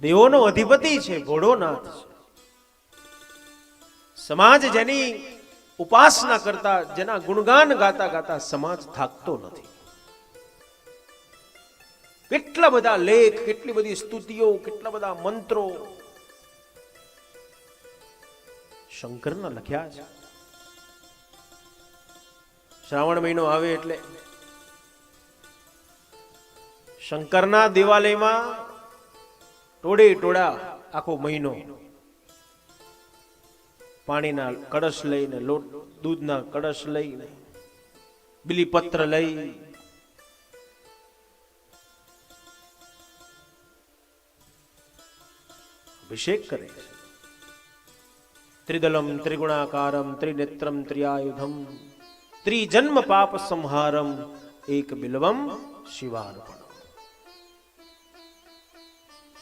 દેવોનો અધિપતિ છે, ભોળોનાથ. છે સમાજ જેની ઉપાસના કરતા, જેના ગુણગાન ગાતા ગાતા સમાજ થાકતો નથી. કેટલા બધા લેખ, કેટલી બધી સ્તુતિઓ, કેટલા બધા મંત્રો શંકરના લખ્યા છે. શ્રાવણ મહિનો આવે એટલે શંકરના દેવાલયમાં ટોળે ટોળા આખો મહિનો પાણીના કળશ લઈને લોટ, દૂધના કળશ લઈને બિલીપત્ર લઈ અભિષેક કરે ત્રિદલમ, ત્રિગુણાકારમ, ત્રિનેત્રમ ત્રિયાયુધમ ત્રિજન્મ પાપ સંહારમ, એક બિલવમ શિવાર્પણ.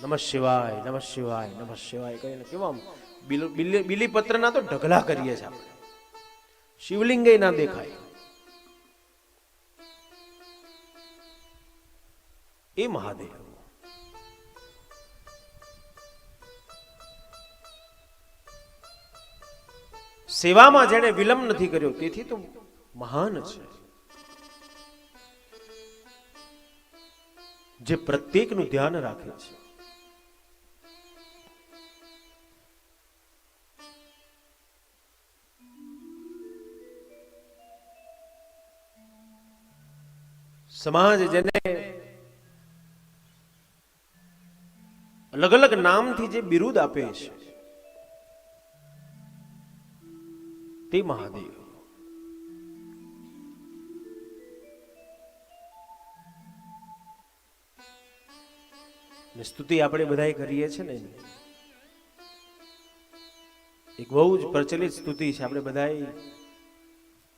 નમઃ શિવાય નમઃ શિવાય નમઃ શિવાય કહીને કેવા બિલીપત્રના તો ઢગલા કરીએ છીએ આપણે. શિવલિંગે ના દેખાય. એ મહાદેવ. સેવામાં જેને વિલંબ નથી કર્યો, તેથી તો મહાન છે. જે પ્રત્યેકનું ધ્યાન રાખે છે. સમાજ જેને અલગ અલગ નામથી જે બિરુદ આપે છે, તે મહાદેવ. સ્તુતિ આપણે બધા કરીએ છીએ ને. એક બહુ જ પ્રચલિત સ્તુતિ છે, આપણે બધા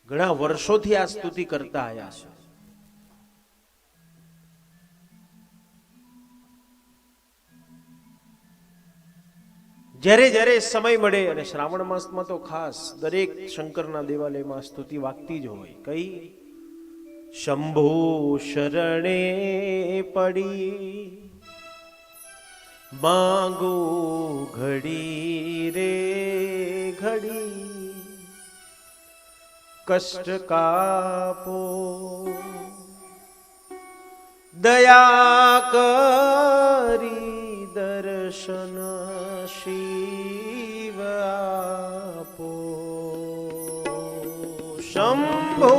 ઘણા વર્ષોથી આ સ્તુતિ કરતા આવ્યા છે જ્યારે જ્યારે સમય મળે અને શ્રાવણ માસમાં તો ખાસ દરેક શંકરના દેવાલયમાં સ્તુતિ વાગતી જ હોય. કઈ? શંભો શરણે પડી, માંગો ઘડી રે ઘડી, કષ્ટ કાપો, દયા કરી દર્શન શિવ આપો. શંભો.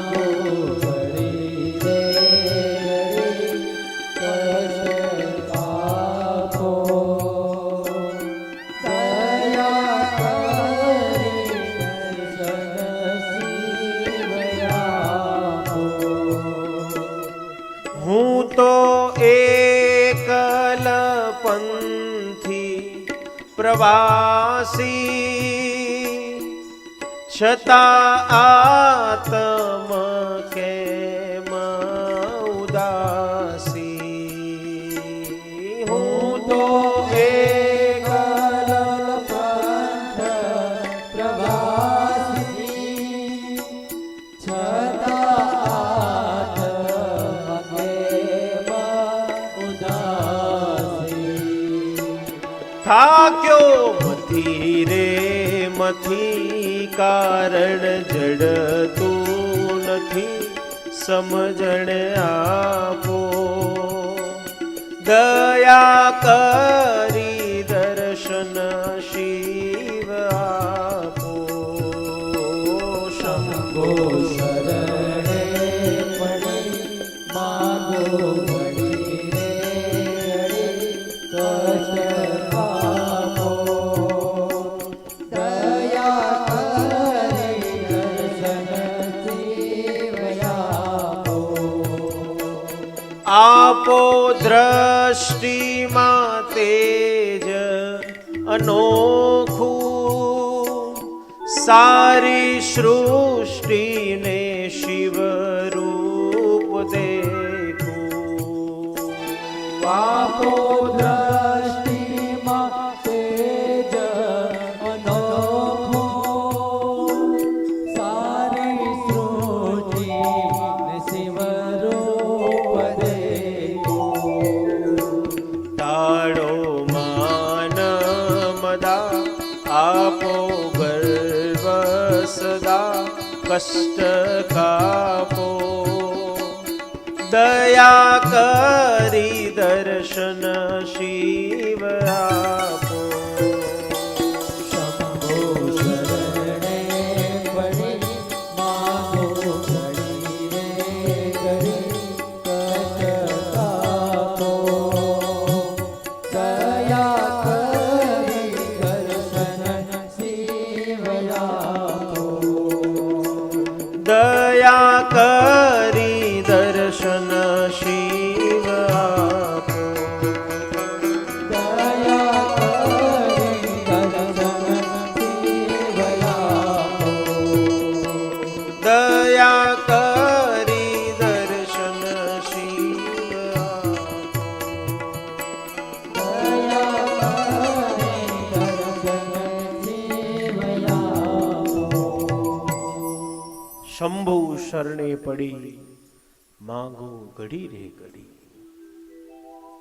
હું પ્રવાસી છતાં આતમ કેમ ઉદાસી? હું તો એકલ થાક્યો મથી રે મથી કારણ જડતું નથી, સમજણ આપો. દયા કરી દર્શન શિવ આપો. શંભો આપો દ્રષ્ટિમાં તેજ અનોખું સારી સૃષ્ટિને શિવ રૂપ દેખું. આપો આપો ગર્વ સદા કષ્ટ કાપો. દયા કરી દર્શન શિવરા દયા કરી. શંભુ શરણે પડી. માંગો ઘડી રે ઘડી.